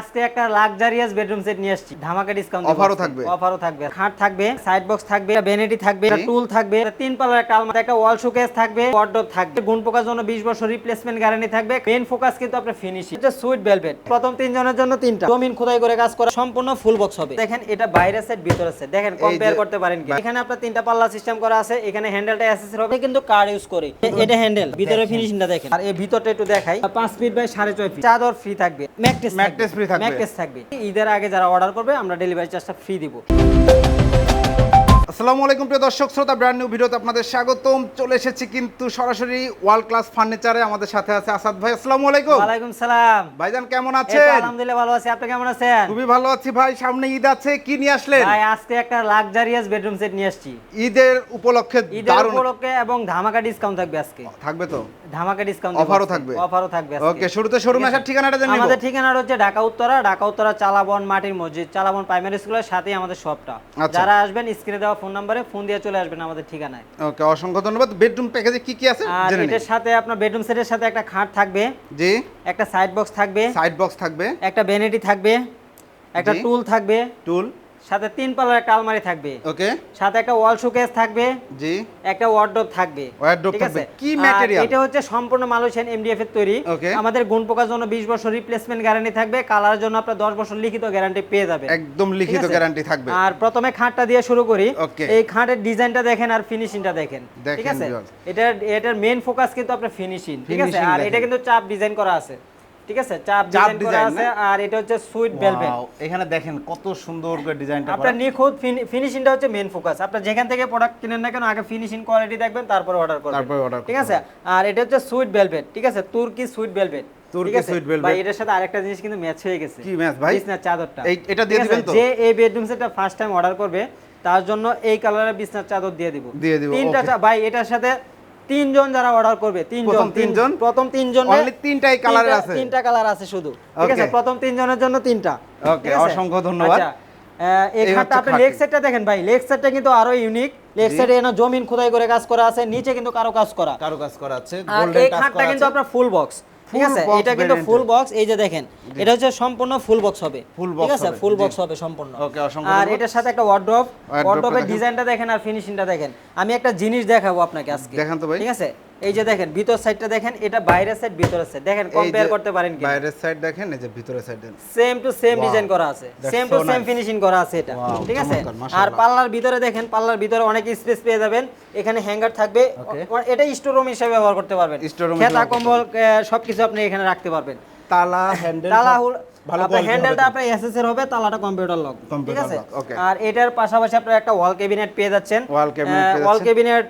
আজকে একটা luxurious bedroom set নিয়ে আসছি। ধামাকা ডিসকাউন্ট Offer ও থাকবে? অফারও থাকবে। খাট থাকবে সাইড বক্স থাকবে ভ্যানিটি থাকবে জি। টুল থাকবে তিন পাল্লার একটা আলমারি একটা ওয়াল শোকেস থাকবে ওয়ার্ডরোব থাকবে গুণ পোকার জন্য 20 বছর রিপ্লেসমেন্ট গ্যারান্টি থাকবে। মেইন ফোকাস কিন্তু আপনার ফিনিশিং এটা সুইট ভেলভেট প্রথম তিনজনের জন্য তিনটা। জমিন খোদাই করে কাজ করা সম্পূর্ণ ফুল বক্স হবে। দেখেন এটা বাইরে সেট ভিতরে সেট দেখেন কম্পেয়ার করতে পারেন কি? এখানে আপনার তিনটা পাল্লা সিস্টেম করা আছে। এখানে হ্যান্ডেলটা অ্যাসেসর হবে। কিন্তু কার। ইউজ করে এটা হ্যান্ডেল ভিতরে ফিনিশিংটা দেখেন। আর এই ভিতরটা একটু দেখাই। 5 ফিট বাই 6.5 ফিট চাদর ফ্রি থাকবে। ম্যাট্রেস Mattress free থাকবে। ম্যাট্রেস থাকবে ঈদের আগে যারা অর্ডার করবে আমরা ডেলিভারি চার্জটা ফ্রি দিব আসসালামু আলাইকুম প্রিয় দর্শক শ্রোতা ব্র্যান্ড নিউ ভিডিওতে আপনাদের স্বাগতম। চলে এসেছি কিন্তু সরাসরি ওয়ার্ল্ড ক্লাস ফার্নিচারে আমাদের সাথে আছে আসাদ ভাই। আসসালামু আলাইকুম। ওয়ালাইকুম সালাম। ভাইজান কেমন আছেন? আলহামদুলিল্লাহ ভালো আছি। আপনি কেমন আছেন? খুবই ভালো আছি ভাই। সামনে ঈদ আছে কি নিয়ে আসলেন? ভাই আজকে একটা লাক্সারিয়াস বেডরুম সেট নিয়ে আসছি। ঈদের উপলক্ষে ঈদের উপলক্ষে এবং ধামাকা ডিসকাউন্ট থাকবে আজকে। থাকবে তো? ধামাকা ডিসকাউন্ট Offer ও থাকবে? অফারও থাকবে। ওকে শুরুতে শোরুমে আসার ঠিকানাটা জেনে আমাদের নিব ঠিকানা হচ্ছে ঢাকা উত্তরা। ঢাকা উত্তরা চালাবন মাটির মসজিদ। চালাবন প্রাইমারি স্কুলের সাথেই আমাদের শপটা আচ্ছা। যারা আসবেন স্ক্রিনে দেওয়া ফোন নাম্বারে ফোন দিয়ে চলে আসবেন আমাদের ঠিকানায়। ওকে অসংখ্য ধন্যবাদ। বেডরুম প্যাকেজে কি কি আছে? আর জেনে নিন এটার সাথে আপনার বেডরুম সেটের সাথে একটা খাট থাকবে। জি। একটা সাইড বক্স থাকবে। সাইড বক্স থাকবে। একটা ভ্যানিটি থাকবে। একটা টুল থাকবে। টুল। সাথে তিন পাল্লার একটা আলমারি থাকবে। ওকে। সাথে একটা ওয়াল শোকেস থাকবে। জি। একটা ওয়ার্ডরোব থাকবে। ঠিক থাকবে। আছে? কি material? এটা হচ্ছে সম্পূর্ণ মালয়েশিয়ান এমডিএফ এর তৈরি. আমাদের গুণ পোকার জন্য 20 বছর রিপ্লেসমেন্ট গ্যারান্টি থাকবে। কালারের জন্য আপনার 10 বছর লিখিত গ্যারান্টি পেয়ে যাবেন। একদম লিখিত গ্যারান্টি থাকবে। আর প্রথমে খাটটা দিয়ে শুরু করি. এই খাটের ডিজাইনটা দেখেন আর ফিনিশিংটা দেখেন। ঠিক আছে? এটা এটার মেইন ফোকাস কিন্তু আপনার ফিনিশিং ঠিক আছে? আর এটা কিন্তু চাপ ডিজাইন করা আছে। ঠিক আছে? চাপ ডিজাইন করা আছে আর এটা হচ্ছে সুইট ভেলভেট এখানে দেখেন কত সুন্দর করে ডিজাইনটা আপনার নিখুঁত ফিনিশিংটা হচ্ছে মেইন ফোকাস আপনার যেখান থেকে প্রোডাক্ট কিনেন না কেন আগে ফিনিশিং কোয়ালিটি দেখবেন তারপরে অর্ডার করবেন। তারপরে order ঠিক আছে? আর এটা হচ্ছে সুইট ভেলভেট ঠিক আছে? তুর্কি সুইট ভেলভেট তুর্কি sweet velvet। ভাই এটার সাথে আরেকটা জিনিস কিন্তু ম্যাচ হয়ে গেছে। কি match ভাই? বিছনার চাদরটা। এটা দিয়ে দিবেন তো? যে এই বেডরুম সেটটা ফার্স্ট টাইম অর্ডার করবে তার জন্য এই কালারের বিছনার চাদর দিয়ে দিব। দিয়ে দিব, তিনটা ভাই এটার সাথে তিনজন যারা অর্ডার করবে তিনজন তিন- তিনজন? প্রথম তিনজন তিনটাই কালার আছে? তিনটা কালার আছে শুধু ঠিক আছে প্রথম তিনজনের জন্য তিনটা ওকে অসংখ্য ধন্যবাদ। আচ্ছা, এই এই খাটটা আপনি। লেগ সেটটা দেখেন ভাই লেগ সেটটা কিন্তু আরও ইউনিক লেগ। সেটে এখানে জমিন খোদাই করে কাজ করা আছে নিচে কিন্তু কারও কাজ করা কারও কাজ করা আছে গোল্ডেন এই টাচ খাটটা করা কিন্তু আপনার ফুল বক্স ঠিক আছে? এটা কিন্তু ফুল বক্স এই যে দেখেন এটা হচ্ছে সম্পূর্ণ ফুল বক্স হবে। ঠিক আছে? ফুল বক্স হবে সম্পূর্ণ। আর এটার সাথে একটা ওয়ার্ড্রপ ওয়ার্ড্রপের। ডিজাইনটা দেখেন। আর ফিনিশিংটা দেখেন। আমি একটা জিনিস দেখাবো আপনাকে আজকে। দেখেন তো ভাই। ঠিক আছে? এই যে দেখেন ভিতর সাইডটা দেখেন এটা বাইরের সাইড ভিতরের সাইড দেখেন কম্পেয়ার করতে পারেন কি বাইরের সাইড দেখেন এই যে ভিতরের side then same to same design করা আছে। সেম টু সেম ফিনিশিং করা আছে এটা ঠিক আছে? আর। পাল্লার ভিতরে দেখেন পাল্লার ভিতরে অনেক স্পেস পেয়ে যাবেন। এখানে হ্যাঙ্গার থাকবে। এটা স্টোর রুম হিসেবে ব্যবহার করতে পারবেন। Room খেতা কম্বল সবকিছু আপনি এখানে রাখতে পারবেন। তালা হ্যান্ডেল তালা ভালো আপনার হ্যান্ডেলটা আপনার এসএস এর হবে তালাটা কম্পিউটার লক ঠিক আছে? আর এটার পাশাপাশি আপনার একটা ওয়াল ক্যাবিনেট পেয়ে যাচ্ছেন। Wall cabinet ওয়াল ক্যাবিনেট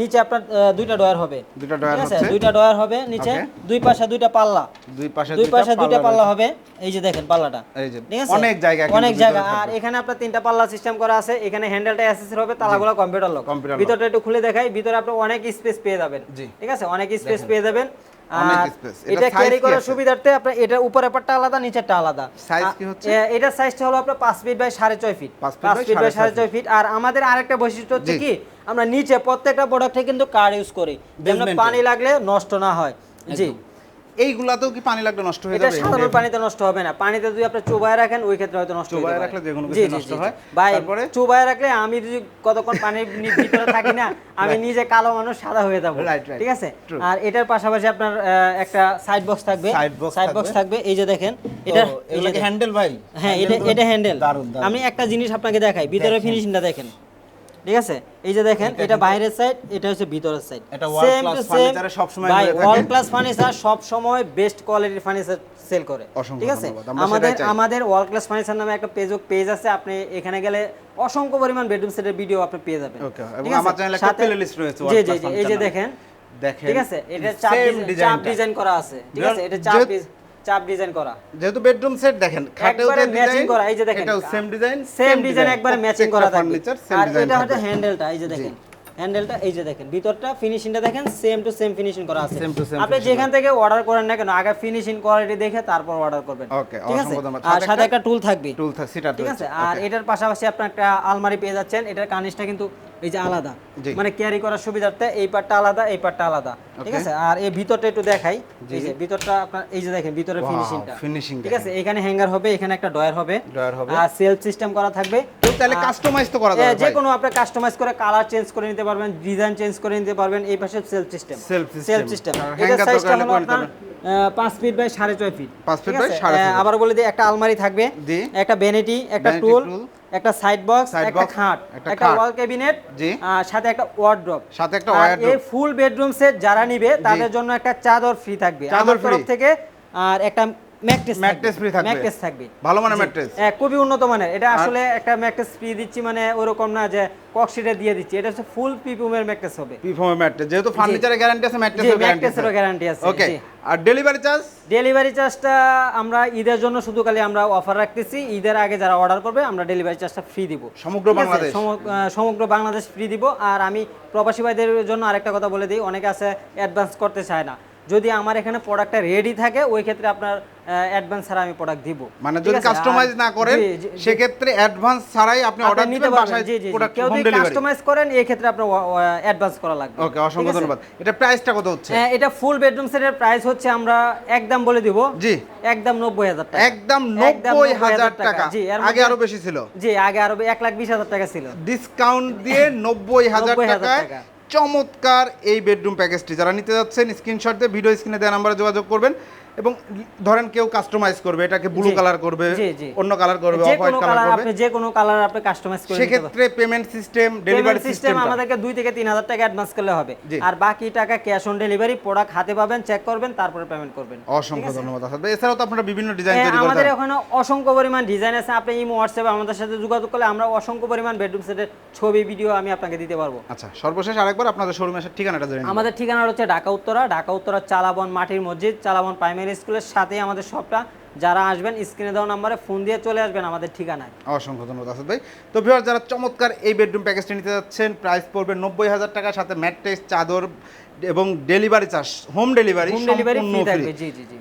নিচে আপনার দুইটা ডয়ার হবে। দুইটা drawer ঠিক দুইটা ডয়ার হবে নিচে দুই পাশে দুইটা পাল্লা। দুই পাশে দুই পাশে দুইটা পাল্লা হবে। এই যে দেখেন পাল্লাটা। এই যে অনেক জায়গা অনেক জায়গা। আর এখানে আপনার তিনটা পাল্লা সিস্টেম করা আছে। এখানে হ্যান্ডেলটা অ্যাসেসর হবে তালাগুলো কম্পিউটার লক ভিতরটা একটু খুলে দেখাই ভিতরে আপনি অনেক স্পেস পেয়ে যাবেন। ঠিক আছে? অনেক স্পেস পেয়ে যাবেন। এটা এটা ক্যারি করার সুবিধার্থে আপনার এটা উপরের পাটটা আলাদা নিচেরটা আলাদা। আ- কি হচ্ছে? এ- সাইজটা হলো আপনার পাঁচ ফিট বাই সাড়ে ছয় ফিট পাঁচ ফিট বাই সাড়ে সাড়ে ছয় ছয় ফিট আর আমাদের আরেকটা বৈশিষ্ট্য হচ্ছে কি আমরা নিচে প্রত্যেকটা প্রোডাক্টে কিন্তু কার্ড ইউজ করি। যেন পানি লাগলে নষ্ট না হয়। জি। এইগুলাতেও কি পানি লাগলে নষ্ট হয়ে যাবে? এটা সাধারণ পানিতে নষ্ট হবে না। পানিতে যদি আপনি চুবায় রাখেন ওই ক্ষেত্রে হয়তো নষ্ট চুবায় রাখলে যেকোনো জি, কিছু নষ্ট হয়। ভাই তারপরে? চুবায় রাখলে আমি যদি কতক্ষণ পানির ভিতরে থাকি না আমি নিজে কালো মানুষ সাদা হয়ে যাব. ঠিক আছে? আর এটার পাশাপাশি আপনার একটা সাইড বক্স থাকবে। সাইড বক্স থাকবে। এই যে দেখেন এটা কি হ্যান্ডেল ভাই? হ্যাঁ এটা এটা হ্যান্ডেল আমি একটা জিনিস আপনাকে দেখাই ভিতরে। ফিনিশিংটা দেখেন। ঠিক আছে? এই যে দেখেন এটা বাইরের সাইড এটা হচ্ছে ভিতরের সাইড এটা world class furniture এ সবসময় ভাই। ওয়ার্ল্ড ক্লাস ফার্নিচার সব সময় বেস্ট কোয়ালিটির ফার্নিচার সেল করে। ঠিক আছে? আমাদের আমাদের ওয়ার্ল্ড ক্লাস ফার্নিচার নামে একটা পেজ পেজ আছে আপনি এখানে গেলে অসংখ্য পরিমাণ বেডরুম সেটের ভিডিও আপনি পেয়ে যাবেন। Okay, এবং? আমার চ্যানেলে একটা playlist রয়েছে জি জি এই যে দেখেন। দেখেন ঠিক আছে? এটা same ডিজাইন- করা আছে। ঠিক আছে? এটা যেহেতু- ডিজ- চাপ ডিজাইন করা। যেহেতু বেডরুম সেট দেখেন খাটেও দেন যে ম্যাচিং করা এই যে দেখেন এটাও সেম ডিজাইন সেম ডিজাইন একবারে ম্যাচিং করা থাকবে ফার্নিচার সেম আর এটা হচ্ছে হ্যান্ডেলটা এই যে দেখেন। হ্যান্ডেলটা এই যে দেখেন ভিতরটা ফিনিশিংটা দেখেন সেম টু সেম ফিনিশিং করা আছে। আপনি যেখান থেকে অর্ডার করেন না কেন আগে ফিনিশিং কোয়ালিটি দেখে তারপর অর্ডার করবেন। Okay, ঠিক আছে। আর সাথে একটা- টুল থাকবে। টুল সিটার ঠিক আছে? আর এটার পাশাপাশি আপনার একটা আলমারি পেয়ে যাচ্ছেন। এটার কানিসটা কিন্তু এই যে আলাদা। মানে ক্যারি করার সুবিধার্থে এই পার্টটা আলাদা এই পার্টটা আলাদা। ঠিক আছে? আর এই ভিতরটা একটু দেখাই। এই যে ভিতরটা আপনার এই যে দেখেন ভিতরের ফিনিশিংটা ফিনিশিং ঠিক আছে? এখানে হ্যাঙ্গার হবে এখানে একটা ডয়ার হবে। Drawer হবে। আর সেলফ সিস্টেম করা থাকবে। চাইলে কাস্টমাইজ তো করা যাবে যে কোনো আপনি কাস্টমাইজ করে কালার চেঞ্জ করে নিতে পারবেন ডিজাইন চেঞ্জ করে নিতে পারবেন এই পাশে সেলফ সিস্টেম সেলফ সিস্টেম এটা সাইজটা হলো আপনার পাঁচ ফিট বাই সাড়ে ছয় ফিট পাঁচ by আছে? সাড়ে। আবার বলে দিই একটা আলমারি থাকবে একটা ভ্যানিটি একটা টুল একটা সাইড বক্স একটা খাট। একটা ওয়াল ক্যাবিনেট জি। সাথে একটা ওয়ার্ড্রপ সাথে একটা আর wardrobe। এই ফুল বেডরুম সেট যারা নিবে তাদের জন্য একটা চাদর ফ্রি থাকবে। চাদর আমার তরফ থেকে আর একটা ম্যাট্রেস Mattress থাকবে। ম্যাট্রেস থাকবে। ভালো মানের জি। হ্যাঁ, খুবই উন্নত মানের। এটা আসলে একটা ম্যাট্রেস ফ্রি দিচ্ছি মানে ওরকম না যে দিয়ে দিচ্ছি। এটা হচ্ছে ফুল পিপুমের ম্যাট্রেস হবে। পিফর্মে ম্যাট্রেস যেহেতু ফার্নিচারের গ্যারান্টি আছে ম্যাট্রেসের গ্যারান্টি আছে। গ্যারান্টি আছে ওকে আর ডেলিভারি চার্জ ডেলিভারি চার্জটা আমরা ঈদের জন্য শুধু খালি আমরা অফার রাখতেছি। ঈদের আগে যারা অর্ডার করবে আমরা ডেলিভারি চার্জটা ফ্রি দিব। সমগ্র বাংলাদেশ? সমগ্র বাংলাদেশ ফ্রি দিব। আর আমি প্রবাসী ভাইদের জন্য আরেকটা কথা বলে দিই। অনেকে আছে অ্যাডভান্স করতে চায় না। যদি আমার এখানে প্রোডাক্টটা রেডি থাকে ওই ক্ষেত্রে আপনার অ্যাডভান্স ছাড়া আমি প্রোডাক্ট দিব। মানে যদি কাস্টমাইজ না করেন জি, জি। অ্যাডভান্স ছাড়াই আপনি অর্ডার নিতে বাসায় জি জি। প্রোডাক্ট কেউ যদি কাস্টমাইজ করেন এই ক্ষেত্রে আপনার অ্যাডভান্স করা লাগবে। ওকে অসংখ্য ধন্যবাদ। এটা প্রাইসটা কত হচ্ছে? হ্যাঁ, এটা ফুল বেডরুম সেটের প্রাইস হচ্ছে আমরা একদম বলে দিব। জি। একদম নব্বই হাজার টাকা। একদম একদম নব্বই হাজার টাকা। জি আগে আরও বেশি ছিল। জি আগে আরও এক লাখ বিশ হাজার টাকা ছিল। ডিসকাউন্ট দিয়ে নব্বই হাজার 90,000 টাকায় টাকা। চমৎকার এই বেডরুম প্যাকেজটি যারা নিতে যাচ্ছেন স্ক্রিনশট দিয়ে ভিডিও স্ক্রিনে দেওয়া নাম্বারে যোগাযোগ করবেন। এবং ধরেন কেউ কাস্টমাইজ করবে এটাকে ব্লু কালার করবে। অন্য কালার করবে যে অফ হোয়াইট কোনো কালার করবে। আপনি যে কোনো কালার আপনি কাস্টমাইজ করে সেক্ষেত্রে পেমেন্ট সিস্টেম ডেলিভারি সিস্টেম আমাদেরকে দুই থেকে তিন হাজার টাকা অ্যাডভান্স করলে হবে। আর বাকি টাকা ক্যাশ অন ডেলিভারি প্রোডাক্ট হাতে পাবেন চেক করবেন তারপরে পেমেন্ট করবেন। অসংখ্য ধন্যবাদ আসাদ ভাই। এছাড়াও তো আপনারা বিভিন্ন ডিজাইন হ্যাঁ, তৈরি আমাদের করেন ওখানে অসংখ্য পরিমাণ ডিজাইন আছে। আপনি ইমো হোয়াটসঅ্যাপে আমাদের সাথে যোগাযোগ করলে আমরা অসংখ্য পরিমাণ বেডরুম সেটের ছবি ভিডিও আমি আপনাকে দিতে পারব। আচ্ছা সর্বশেষ আরেকবার আপনাদের শোরুমের ঠিকানাটা জেনে নিন। আমাদের ঠিকানা হচ্ছে ঢাকা উত্তরা। ঢাকা উত্তরা চালাবন মাটির মসজিদ চালাবন প্রাইমারি স্কুলের সাথেই আমাদের শপটা যারা আসবেন স্ক্রিনে দেওয়া নাম্বারে ফোন দিয়ে চলে আসবেন আমাদের ঠিকানায়। অসংখ্য ধন্যবাদ আসাদ ভাই। তো ভিউয়ার যারা চমৎকার এই বেডরুম প্যাকেজটি নিতে যাচ্ছেন প্রাইস পড়বে নব্বই হাজার টাকার সাথে ম্যাট্রেস চাদর এবং delivery charge home delivery home delivery free থাকবে জি জি জি।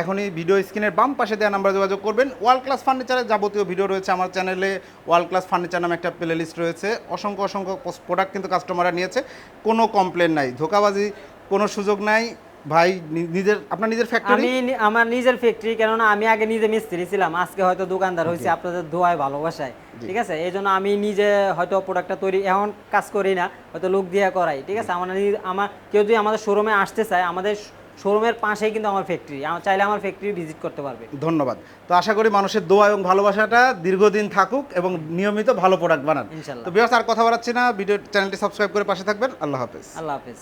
এখনই ভিডিও স্ক্রিনের বাম পাশে দেওয়া নাম্বারে যোগাযোগ করবেন। ওয়ার্ল্ড ক্লাস ফার্নিচারের যাবতীয় ভিডিও রয়েছে আমার চ্যানেলে ওয়ার্ল্ড ক্লাস ফার্নিচার নামে একটা প্লে লিস্ট রয়েছে। অসংখ্য অসংখ্য প্রোডাক্ট কিন্তু কাস্টমাররা নিয়েছে। কোনো কমপ্লেন নাই ধোকাবাজি কোনো সুযোগ নাই। ভাই নিজের আপনার নিজের ফ্যাক্টরি আমি আমার নিজের ফ্যাক্টরি কেননা আমি আগে নিজে মিস্ত্রি ছিলাম। আজকে হয়তো দোকানদার হয়েছে আপনাদের দোয়ায় ভালোবাসায়। ঠিক আছে? এই জন্য আমি নিজে হয়তো প্রোডাক্টটা তৈরি এখন কাজ করি না হয়তো লোক দিয়ে করাই। ঠিক আছে? আমার আমার কেউ যদি আমাদের শোরুমে আসতে চায় আমাদের শোরুমের পাশেই কিন্তু আমার ফ্যাক্টরি চাইলে আমার ফ্যাক্টরি ভিজিট করতে পারবে। ধন্যবাদ। তো আশা করি মানুষের দোয়া এবং ভালোবাসাটা দীর্ঘদিন থাকুক এবং নিয়মিত ভালো প্রোডাক্ট বানান। তো বিয়াস আর কথা বাড়াচ্ছি না। ভিডিও চ্যানেলটি সাবস্ক্রাইব করে পাশে থাকবেন। আল্লাহ হাফেজ। আল্লাহ হাফেজ।